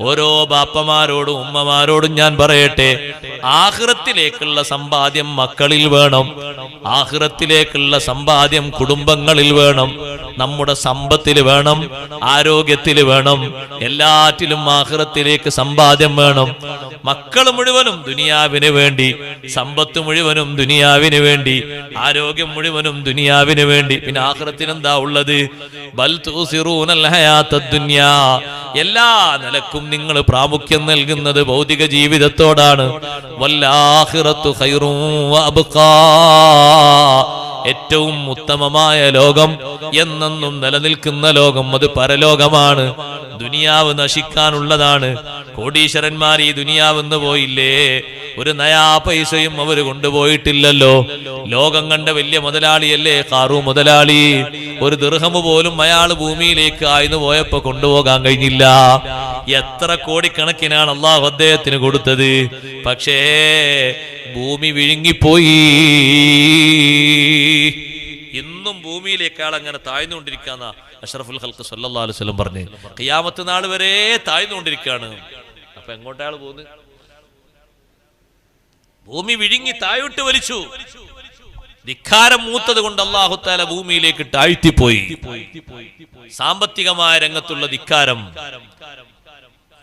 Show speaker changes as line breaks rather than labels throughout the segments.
ഓരോ ബാപ്പമാരോടും ഉമ്മമാരോടും ഞാൻ പറയട്ടെ ആഹ്റത്തിലേക്കുള്ള സമ്പാദ്യം മക്കളിൽ വേണം ആഹ്റത്തിലേക്കുള്ള സമ്പാദ്യം കുടുംബങ്ങളിൽ വേണം നമ്മുടെ സമ്പത്തിൽ വേണം ആരോഗ്യത്തിൽ വേണം എല്ലാറ്റിലും ആഹ്റത്തിലേക്ക് സമ്പാദ്യം വേണം. മക്കൾ മുഴുവനും ദുനിയാവിന് വേണ്ടി സമ്പത്ത് മുഴുവനും ദുനിയാവിന് വേണ്ടി. ആരോഗ്യം മുഴുവനും ദുനിയാവിന് വേണ്ടി. പിന്നെ ആഹ്റത്തിനെന്താ ഉള്ളത്? ബൽ ദുനിയാ. എല്ലാ നിലക്കും നിങ്ങൾ പ്രാമുഖ്യം നൽകുന്നത് ഭൗതിക ജീവിതത്തോടാണ്. വല്ലാഹിറത്തു. ഏറ്റവും ഉത്തമമായ ലോകം എന്നെന്നും നിലനിൽക്കുന്ന ലോകം അത് പരലോകമാണ്. ദുനിയാവ് നശിക്കാനുള്ളതാണ്. കോടീശ്വരന്മാർ ഈ ദുനിയാവെന്ന് പോയില്ലേ? ഒരു നയാ പൈസയും അവർ കൊണ്ടുപോയിട്ടില്ലല്ലോ. ലോകം കണ്ട വലിയ മുതലാളിയല്ലേ കാറു മുതലാളി? ഒരു ദൃഹമ പോലും അയാൾ ഭൂമിയിലേക്ക് ആയിരുന്നു പോയപ്പോ കൊണ്ടുപോകാൻ കഴിഞ്ഞില്ല. എത്ര കോടിക്കണക്കിനാണ് അള്ളാഹു അദ്ദേഹത്തിന് കൊടുത്തത്. പക്ഷേ ഭൂമി വിഴുങ്ങിപ്പോയി. ഇന്നും ഭൂമിയിലേക്കാൾ അങ്ങനെ താഴ്ന്നുകൊണ്ടിരിക്കാന്ന അഷറഫുൽ ഹൽക്ക് സല്ലാ അലൈഹി വസല്ലം പറഞ്ഞു. ഖിയാമത്ത് നാൾ വരെ താഴ്ന്നുകൊണ്ടിരിക്കുകയാണ് അപ്പൊ എങ്ങോട്ടാണ് പോകുന്നത്? ഭൂമി വിഴുങ്ങി താഴോട്ട് വലിച്ചു. ധിക്കാരം മൂത്തത് കൊണ്ട് അള്ളാഹുത്താല ഭൂമിയിലേക്ക് താഴ്ത്തിപ്പോയി. സാമ്പത്തികമായ രംഗത്തുള്ള ധിക്കാരം.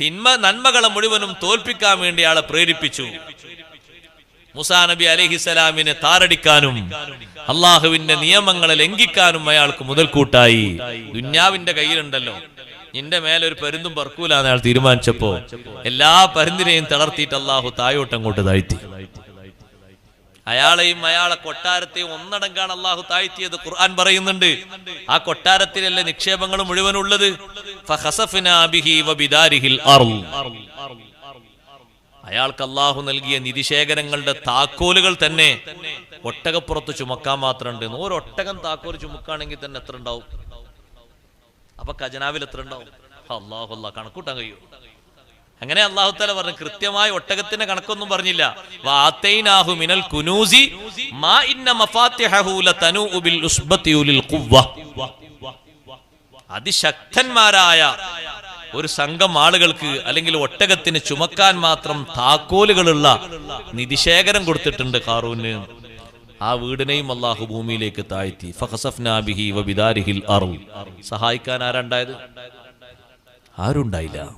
തിന്മ നന്മകളെ മുഴുവനും തോൽപ്പിക്കാൻ വേണ്ടി ആളെ പ്രേരിപ്പിച്ചു. മുസാ നബി അലഹിസലാമിനെ താറടിക്കാനും അള്ളാഹുവിന്റെ നിയമങ്ങളെ ലംഘിക്കാനും അയാൾക്ക് മുതൽക്കൂട്ടായി. ദുന്യാവിന്റെ കയ്യിലുണ്ടല്ലോ. നിന്റെ മേലൊരു പരുന്തും പറക്കൂലെന്ന് അയാൾ തീരുമാനിച്ചപ്പോ എല്ലാ പരുന്തിനെയും തളർത്തിയിട്ട് അള്ളാഹു തായോട്ടങ്ങോട്ട് താഴ്ത്തി. അയാളെയും അയാളെ കൊട്ടാരത്തെയും ഒന്നടങ്കാണ് അള്ളാഹു താഴ്ത്തിയത്. ഖുർആൻ പറയുന്നുണ്ട് ആ കൊട്ടാരത്തിലല്ലേ നിക്ഷേപങ്ങൾ മുഴുവൻ ഉള്ളത്. അയാൾക്ക് അള്ളാഹു നൽകിയ നിധിശേഖരങ്ങളുടെ താക്കോലുകൾ തന്നെ ഒട്ടകപ്പുറത്ത് ചുമക്കാൻ മാത്രമുണ്ട്. ഒരൊട്ടകം താക്കോൽ ചുമക്കുകയാണെങ്കിൽ തന്നെ എത്ര ഉണ്ടാവും? അപ്പൊ ഖജനാവിൽ എത്ര ഉണ്ടാവും? അള്ളാഹു അല്ലാ കണക്കൂട്ടാൻ കഴിയും. അങ്ങനെ അള്ളാഹു തല പറഞ്ഞു കൃത്യമായി ഒട്ടകത്തിന്റെ കണക്കൊന്നും പറഞ്ഞില്ല. മിനൽ കുനൂസി മാ ഇന്ന മഫാത്തിഹഹു ലതനൂഉ ബിൽ അതിശക്തന്മാരായ ഒരു സംഘം ആളുകൾക്ക് അല്ലെങ്കിൽ ഒട്ടകത്തിന് ചുമക്കാൻ മാത്രം താക്കോലുകളുള്ള നിധിശേഖരം കൊടുത്തിട്ടുണ്ട് ഖാറൂന്. ആ വീടിനെയും അള്ളാഹു ഭൂമിയിലേക്ക് താഴ്ത്തി. ഫഹസഫ്നാബിഹി വബിദാരിഹിൽ അറു സഹായിക്കാൻ ആരുണ്ടായത്? ആരുണ്ടായില്ല?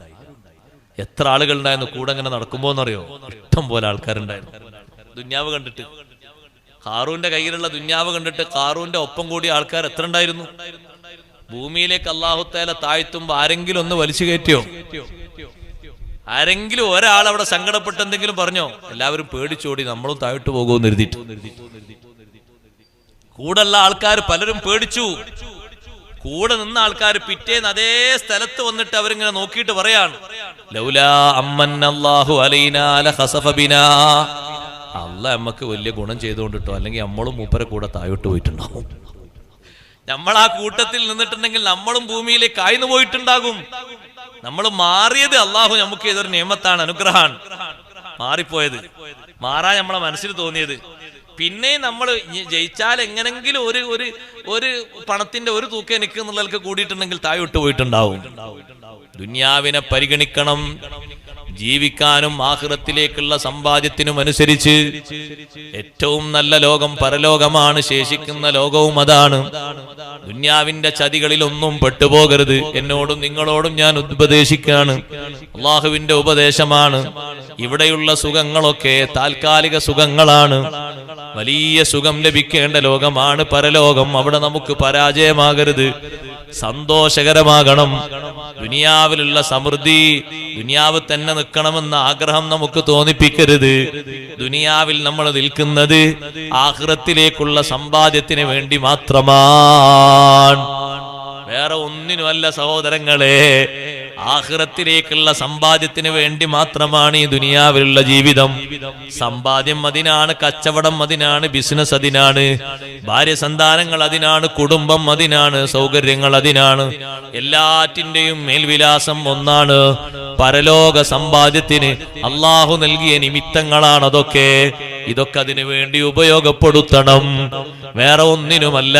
എത്ര ആളുകൾ ഉണ്ടായിരുന്നു കൂടെ അങ്ങനെ നടക്കുമ്പോന്നറിയോ? ഇഷ്ടം പോലെ ആൾക്കാരുണ്ടായിരുന്നു. ദുന്യാവ് കണ്ടിട്ട്. കാറൂന്റെ കയ്യിലുള്ള ദുന്യാവ് കണ്ടിട്ട് കാറൂന്റെ ഒപ്പം കൂടിയ ആൾക്കാർ എത്ര ഉണ്ടായിരുന്നു ഭൂമിയിലേക്ക് അള്ളാഹുത്തേല താഴ്ത്തുമ്പോ ആരെങ്കിലും ഒന്ന് വലിച്ചു കയറ്റിയോ? ആരെങ്കിലും ഒരാൾ അവിടെ സങ്കടപ്പെട്ട് എന്തെങ്കിലും പറഞ്ഞോ? എല്ലാവരും പേടിച്ചോടി നമ്മളും താഴ്ത്തു പോകുമെന്ന് എഴുതിയിട്ട്. കൂടെയുള്ള ആൾക്കാർ പലരും പേടിച്ചു. കൂടെ നിന്ന ആൾക്കാർ പിറ്റേന്ന് അതേ സ്ഥലത്ത് വന്നിട്ട് അവരിങ്ങനെ നോക്കിയിട്ട് പറയാണ്. അല്ല നമ്മക്ക് വലിയ ഗുണം ചെയ്തുകൊണ്ടിട്ടോ അല്ലെങ്കിൽ നമ്മളും മൂപ്പരെ കൂടെ താഴോട്ട് പോയിട്ടുണ്ടാവും. നമ്മൾ ആ കൂട്ടത്തിൽ നിന്നിട്ടുണ്ടെങ്കിൽ നമ്മളും ഭൂമിയിലേക്ക് ആയിന്നു പോയിട്ടുണ്ടാകും. നമ്മൾ മാറിയത് അള്ളാഹു നമുക്ക് ഏതൊരു നിയമത്താണ് അനുഗ്രഹാണ് മാറിപ്പോയത്. മാറാൻ നമ്മളെ മനസ്സിൽ തോന്നിയത്. പിന്നെ നമ്മൾ ജയിച്ചാൽ എങ്ങനെങ്കിലും ഒരു ഒരു ഒരു പണത്തിന്റെ ഒരു തൂക്കം എനിക്ക് എന്നുള്ളതൊക്കെ കൂടിയിട്ടുണ്ടെങ്കിൽ താഴോട്ട് പോയിട്ടുണ്ടാവും. ദുന്യാവിനെ പരിഗണിക്കണം. ജീവിക്കാനും ആഹൃത്തിലേക്കുള്ള സമ്പാദ്യത്തിനും അനുസരിച്ച് ഏറ്റവും നല്ല ലോകം പരലോകമാണ് ശേഷിക്കുന്ന ലോകവും അതാണ്. ദുന്യാവിന്റെ ചതികളിലൊന്നും പെട്ടുപോകരുത്. എന്നോടും നിങ്ങളോടും ഞാൻ ഉപദേശിക്കാണ് അള്ളാഹുവിന്റെ ഉപദേശമാണ്. ഇവിടെയുള്ള സുഖങ്ങളൊക്കെ താൽക്കാലിക സുഖങ്ങളാണ്. വലിയ സുഖം ലഭിക്കേണ്ട ലോകമാണ് പരലോകം. അവിടെ നമുക്ക് പരാജയമാകരുത്. സന്തോഷകരമാകണം. ദുനിയാവിലുള്ള സമൃദ്ധി ദുനിയാവ് തന്നെ നിൽക്കണമെന്ന ആഗ്രഹം നമുക്ക് തോന്നിപ്പിക്കരുത്. ദുനിയാവിൽ നമ്മൾ നിൽക്കുന്നത് ആഹ്റത്തിലേക്കുള്ള സമ്പാദ്യത്തിന് വേണ്ടി മാത്രമാണ്. വേറെ ഒന്നിനുമല്ല സഹോദരങ്ങളെ ആഹ്റത്തിലേക്കുള്ള സമ്പാദ്യത്തിന് വേണ്ടി മാത്രമാണ് ഈ ദുനിയാവിലുള്ള ജീവിതം. സമ്പാദ്യം അതിനാണ് കച്ചവടം അതിനാണ് ബിസിനസ് അതിനാണ് ഭാര്യ സന്താനങ്ങൾ അതിനാണ് കുടുംബം അതിനാണ് സൗകര്യങ്ങൾ അതിനാണ്. എല്ലാറ്റിന്റെയും മേൽവിലാസം ഒന്നാണ് പരലോക സമ്പാദ്യത്തിന്. അള്ളാഹു നൽകിയ നിമിത്തങ്ങളാണ് അതൊക്കെ. ഇതൊക്കെ അതിനു വേണ്ടി ഉപയോഗപ്പെടുത്തണം. വേറെ ഒന്നിനുമല്ല.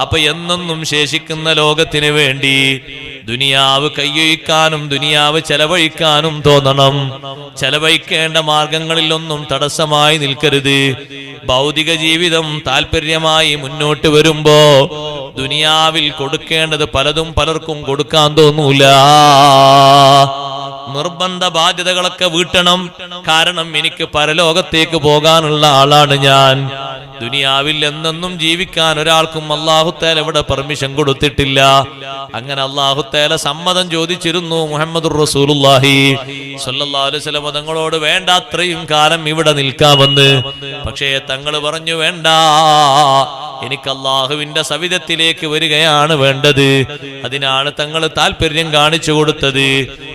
അപ്പൊ എന്നെന്നും ശേഷിക്കുന്ന ലോകത്തിന് വേണ്ടി ദുനിയാവ് കയ്യൊഴിക്കാനും ദുനിയാവ് ചെലവഴിക്കാനും തോന്നണം. ചെലവഴിക്കേണ്ട മാർഗങ്ങളിലൊന്നും തടസ്സമായി നിൽക്കരുത്. ഭൗതിക ജീവിതം താല്പര്യമായി മുന്നോട്ട് വരുമ്പോ ദുനിയാവിൽ കൊടുക്കേണ്ടത് പലതും പലർക്കും കൊടുക്കാൻ തോന്നൂല. നിർബന്ധ ബാധ്യതകളൊക്കെ വീട്ടണം. കാരണം എനിക്ക് പരലോകത്തേക്ക് പോകാനുള്ള ആളാണ് ഞാൻ. ദുനിയാവിൽ എന്നെന്നും ജീവിക്കാൻ ഒരാൾക്കും അള്ളാഹുത്തേല ഇവിടെ പെർമിഷൻ കൊടുത്തിട്ടില്ല. അങ്ങനെ അള്ളാഹുത്തേല സമ്മതം ചോദിച്ചിരുന്നു മുഹമ്മദ് അലൈഹി വസല്ലം തങ്ങളോട് വേണ്ട അത്രയും കാലം ഇവിടെ നിൽക്കാമെന്ന് പക്ഷേ തങ്ങൾ പറഞ്ഞു വേണ്ട എനിക്ക് അള്ളാഹുവിന്റെ സവിധത്തിലേക്ക് വരികയാണ് വേണ്ടത്. അതിനാണ് തങ്ങൾ താല്പര്യം കാണിച്ചു കൊടുത്തത്.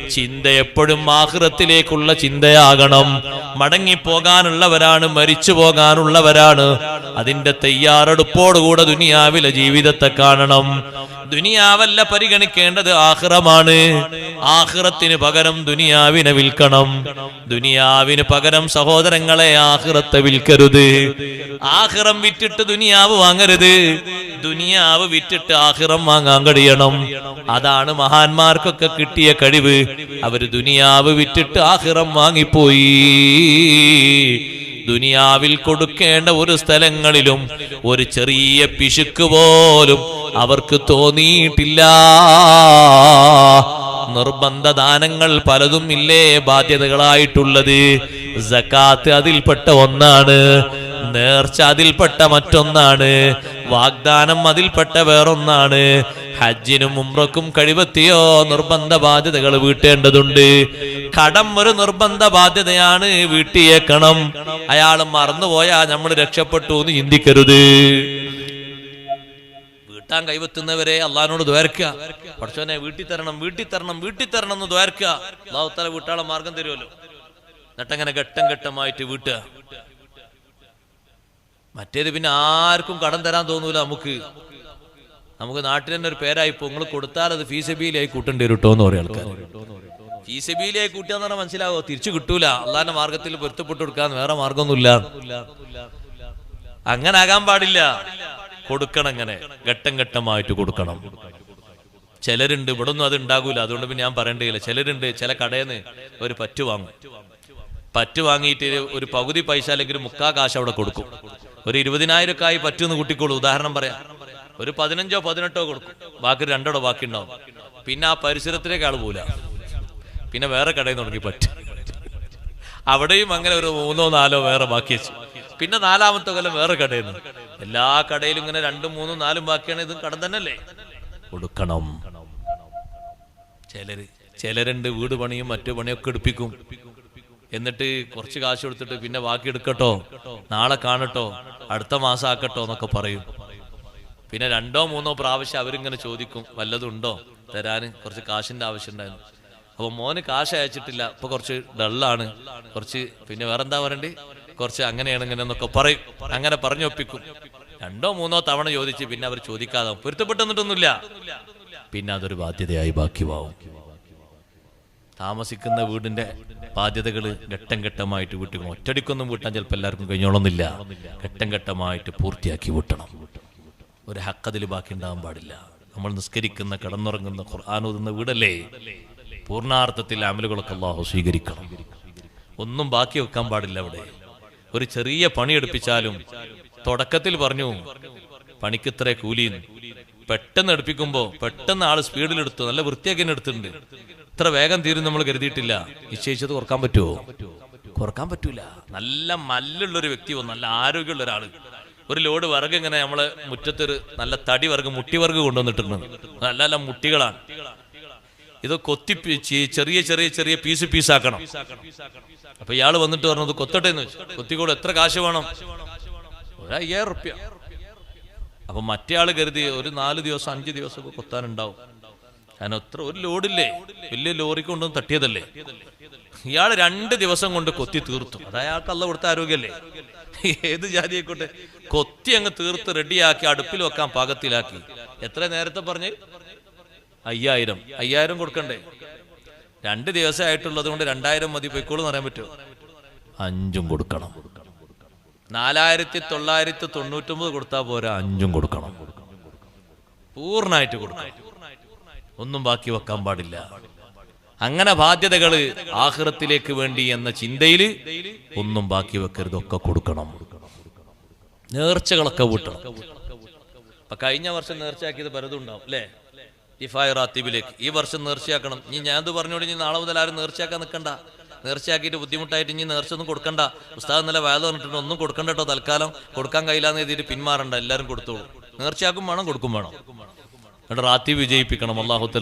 ചിന്ത എപ്പോഴും ആഹൃതത്തിലേക്കുള്ള ചിന്തയാകണം. മടങ്ങിപ്പോകാനുള്ളവരാണ് മരിച്ചു പോകാനുള്ളവരാണ് അതിന്റെ തയ്യാറെടുപ്പോടുകൂടെ ദുനിയാവിലെ ജീവിതത്തെ കാണണം. ദുനിയാവല്ല പരിഗണിക്കേണ്ടത് ആഹ്റമാണ്. ആഹ്റത്തിന് പകരം ദുനിയാവിനെ വിൽക്കണം. ദുനിയാവിന് പകരം സഹോദരങ്ങളെ ആഹ്റത്തെ വിൽക്കരുത്. ആഹ്റം വിറ്റിട്ട് ദുനിയാവ് വാങ്ങരുത്. ദുനിയാവ് വിറ്റിട്ട് ആഹിറം വാങ്ങാൻ കഴിയണം. അതാണ് മഹാന്മാർക്കൊക്കെ കിട്ടിയ കഴിവ്. അവർ ദുനിയാവ് വിറ്റിട്ട് ആഹിറം വാങ്ങിപ്പോയി. ദുനിയാവിൽ കൊടുക്കേണ്ട ഒരു സ്ഥലങ്ങളിലും ഒരു ചെറിയ പിശുക്ക് പോലും അവർക്ക് തോന്നിയിട്ടില്ല. നിർബന്ധ ദാനങ്ങൾ പലതും ഇല്ലേ ബാധ്യതകളായിട്ടുള്ളത്. സക്കാത്ത് അതിൽപ്പെട്ട ഒന്നാണ്. നേർച്ച അതിൽപ്പെട്ട മറ്റൊന്നാണ്. വാഗ്ദാനം അതിൽപ്പെട്ട വേറൊന്നാണ്. ഹജ്ജിനും ഉംറക്കും കഴിവെത്തിയോ നിർബന്ധ ബാധ്യതകൾ വീട്ടേണ്ടതുണ്ട്. കടം ഒരു നിർബന്ധ ബാധ്യതയാണ് വീട്ടിയേക്കണം. അയാൾ മറന്നുപോയാ നമ്മൾ രക്ഷപ്പെട്ടു എന്ന് ചിന്തിക്കരുത്. വീട്ടാൻ കൈവെത്തുന്നവരെ അള്ളഹാനോട് ദ്വാരക്കുക പഠിച്ചവനെ വീട്ടിൽ തരണം വീട്ടിൽ തരണം വീട്ടിൽ തരണം എന്ന് ദ്വാരക്കുക അള്ളാഹുത്തല വീട്ടാളെ മാർഗം തരുമല്ലോ. എന്നിട്ടങ്ങനെ ഘട്ടം ഘട്ടമായിട്ട് വീട്ടുക. മറ്റേത് പിന്നെ ആർക്കും കടം തരാൻ തോന്നൂല നമുക്ക്. നമുക്ക് നാട്ടിൽ തന്നെ ഒരു പേരായി ഇപ്പൊ നിങ്ങൾ കൊടുത്താൽ അത് ഫീസബിയിലായി കൂട്ടേണ്ടി വരും കേട്ടോ എന്ന് പറയും ആൾക്കാർ ഫീസബിയിലായി കൂട്ടിയാന്ന് പറഞ്ഞാൽ മനസ്സിലാവോ? തിരിച്ചു കിട്ടൂല. അള്ളാന്റെ മാർഗത്തിൽ പൊരുത്തപ്പെട്ടു കൊടുക്കാൻ വേറെ മാർഗമൊന്നുമില്ല. അങ്ങനെ ആകാൻ പാടില്ല. കൊടുക്കണം അങ്ങനെ. ഘട്ടം ഘട്ടമായിട്ട് കൊടുക്കണം. ചിലരുണ്ട് ഇവിടെ ഒന്നും അത് ഉണ്ടാകൂല. അതുകൊണ്ട് പിന്നെ ഞാൻ പറയേണ്ടിയില്ല ചിലരുണ്ട് ചില കടയിൽ നിന്ന് ഒരു പറ്റു വാങ്ങും. പറ്റു വാങ്ങിയിട്ട് ഒരു പകുതി പൈസ അല്ലെങ്കിൽ മുക്കാ കാശ് അവിടെ കൊടുക്കും. ഒരു ഇരുപതിനായിരക്കായി പറ്റുന്ന കൂട്ടിക്കോളൂ. ഉദാഹരണം പറയാം. ഒരു പതിനഞ്ചോ പതിനെട്ടോ കൊടുക്കും. ബാക്കി രണ്ടോടോ ബാക്കി ഉണ്ടാവും പിന്നെ ആ പരിസരത്തിലേക്ക് ആൾ പോല പിന്നെ വേറെ കടയിൽ തുടങ്ങി പറ്റും. അവിടെയും അങ്ങനെ ഒരു മൂന്നോ നാലോ വേറെ ബാക്കി വെച്ചു. പിന്നെ നാലാമത്തെ കൊല്ലം വേറെ കടയിൽ നിന്ന്. എല്ലാ കടയിലും ഇങ്ങനെ രണ്ടും മൂന്നും നാലും ബാക്കിയാണ്. ഇതും കടം തന്നെയല്ലേ? കൊടുക്കണം. ചിലര് ചിലരുണ്ട് വീട് പണിയും മറ്റു പണിയൊക്കെ എടുപ്പിക്കും. എന്നിട്ട് കുറച്ച് കാശ് കൊടുത്തിട്ട് പിന്നെ ബാക്കി എടുക്കട്ടോ. നാളെ കാണട്ടോ. അടുത്ത മാസം ആക്കട്ടോ എന്നൊക്കെ പറയും. പിന്നെ രണ്ടോ മൂന്നോ പ്രാവശ്യം അവരിങ്ങനെ ചോദിക്കും വല്ലതും ഉണ്ടോ തരാന് കുറച്ച് കാശിന്റെ ആവശ്യം ഉണ്ടായിരുന്നു അപ്പൊ മോന് കാശ് അയച്ചിട്ടില്ല. ഇപ്പൊ കുറച്ച് ഡള്ളാണ്. കുറച്ച് പിന്നെ വേറെന്താ പറയണ്ടേ? കുറച്ച് അങ്ങനെയാണ് ഇങ്ങനെ എന്നൊക്കെ പറയും. അങ്ങനെ പറഞ്ഞൊപ്പിക്കും. രണ്ടോ മൂന്നോ തവണ ചോദിച്ച് പിന്നെ അവർ ചോദിക്കാതെ പൊരുത്തപ്പെട്ടെന്നിട്ടൊന്നുമില്ല പിന്നെ അതൊരു ബാധ്യതയായി ബാക്കിയാവും. താമസിക്കുന്ന വീടിന്റെ ബാധ്യതകൾ ഘട്ടം ഘട്ടമായിട്ട് വീട്ടിൽ ഒറ്റടിക്കൊന്നും വീട്ടാൻ ചിലപ്പോൾ എല്ലാവർക്കും കഴിഞ്ഞോളന്നില്ല. ഘട്ടം ഘട്ടമായിട്ട് പൂർത്തിയാക്കി വീട്ടണം. ഒരു ഹക്കതിൽ ബാക്കി ഉണ്ടാകാൻ പാടില്ല. നമ്മൾ നിസ്കരിക്കുന്ന കിടന്നുറങ്ങുന്ന ഖുർആൻ ഓതുന്ന വീടല്ലേ? പൂർണാർത്ഥത്തിൽ അമലുകളൊക്കെ അള്ളാഹു സ്വീകരിക്കണം. ഒന്നും ബാക്കി വെക്കാൻ പാടില്ല അവിടെ. ഒരു ചെറിയ പണി എടുപ്പിച്ചാലും തുടക്കത്തിൽ പറഞ്ഞു പണിക്ക് ഇത്ര കൂലിന്ന് പെട്ടെന്ന് എടുപ്പിക്കുമ്പോ പെട്ടെന്ന് ആൾ സ്പീഡിലെടുത്തു. നല്ല വൃത്തിയാക്കി എടുത്തിട്ടുണ്ട്. ഇത്ര വേഗം തീരും നമ്മൾ കരുതിയിട്ടില്ല. നിശ്ചയിച്ചത് കുറയ്ക്കാൻ പറ്റുമോ? കുറയ്ക്കാൻ പറ്റൂല. നല്ല മല്ലുള്ള ഒരു വ്യക്തി നല്ല ആരോഗ്യമുള്ള ഒരാൾ ഒരു ലോഡ് വർഗ് ഇങ്ങനെ നമ്മൾ മുറ്റത്തൊരു നല്ല തടി വർഗ് മുട്ടി വർഗ് കൊണ്ടുവന്നിട്ടുണ്ട് നല്ല നല്ല മുട്ടികളാണ്. ഇത് കൊത്തി ചെറിയ ചെറിയ ചെറിയ പീസ് ആക്കണം അപ്പൊ ഇയാൾ വന്നിട്ട് പറഞ്ഞത് കൊത്തട്ടെ എന്ന് വെച്ചു. കൊത്തിക്കോട് എത്ര കാശ് വേണം? ഒരയ്യായിരം റുപ്യ അപ്പൊ മറ്റേ ആൾ കരുതി ഒരു നാല് ദിവസം അഞ്ച് ദിവസം ഒക്കെ കൊത്താനുണ്ടാവും. കാരണം അത്ര ഒരു ലോഡില്ലേ? വലിയ ലോറി കൊണ്ടൊന്നും തട്ടിയതല്ലേ? ഇയാൾ രണ്ട് ദിവസം കൊണ്ട് കൊത്തി തീർത്തു. അത് അയാൾക്ക് അല്ല കൊടുത്ത ആരോഗ്യല്ലേ ഏത് ജാതിയായിക്കോട്ടെ? കൊത്തി അങ്ങ് തീർത്ത് റെഡിയാക്കി അടുപ്പിൽ വെക്കാൻ പാകത്തിലാക്കി. എത്ര നേരത്തെ പറഞ്ഞ്? അയ്യായിരം. അയ്യായിരം കൊടുക്കണ്ടേ? രണ്ട് ദിവസമായിട്ടുള്ളത് കൊണ്ട് രണ്ടായിരം മതി പൊയ്ക്കോളൂ എന്ന് പറയാൻ പറ്റുമോ? അഞ്ചും കൊടുക്കണം. നാലായിരത്തി തൊള്ളായിരത്തി തൊണ്ണൂറ്റൊമ്പത് കൊടുത്താൽ പോരാ അഞ്ചും കൊടുക്കണം. പൂർണമായിട്ട് കൊടുക്കണം. ഒന്നും ബാക്കി വെക്കാൻ പാടില്ല. അങ്ങനെ ബാധ്യതകൾ ആഹ്റത്തിലേക്ക് വേണ്ടി എന്ന ചിന്തയിൽ ഒന്നും ബാക്കി വെക്കരുത് ഒക്കെ കൊടുക്കണം. നേർച്ചകളൊക്കെ വീട്ടണം അപ്പൊ കഴിഞ്ഞ വർഷം നേർച്ചയാക്കിയത് പലതും ഉണ്ടാവും അല്ലേ? ഇഫായ ഈ വർഷം നേർച്ചയാക്കണം. ഇനി ഞാൻ പറഞ്ഞോളി ഇനി നാളെ മുതൽ ആരും നേർച്ചയാക്കാൻ നിൽക്കണ്ട നേർച്ചയാക്കിയിട്ട് ബുദ്ധിമുട്ടായിട്ട് ഇനി നേർച്ച ഒന്നും കൊടുക്കണ്ട. ഉസ്താദ് ഇന്നലെ വയത് പറഞ്ഞിട്ടുണ്ട് ഒന്നും കൊടുക്കണ്ട കേട്ടോ തൽക്കാലം. കൊടുക്കാൻ കഴിയില്ലാന്ന് എഴുതിയിട്ട് പിന്മാറണ്ട. എല്ലാവരും കൊടുത്തോളൂ. നേർച്ചയാക്കും വേണം കൊടുക്കും വേണം. എന്നിട്ട് റാത്തി വിജയിപ്പിക്കണം അള്ളാഹുത്തല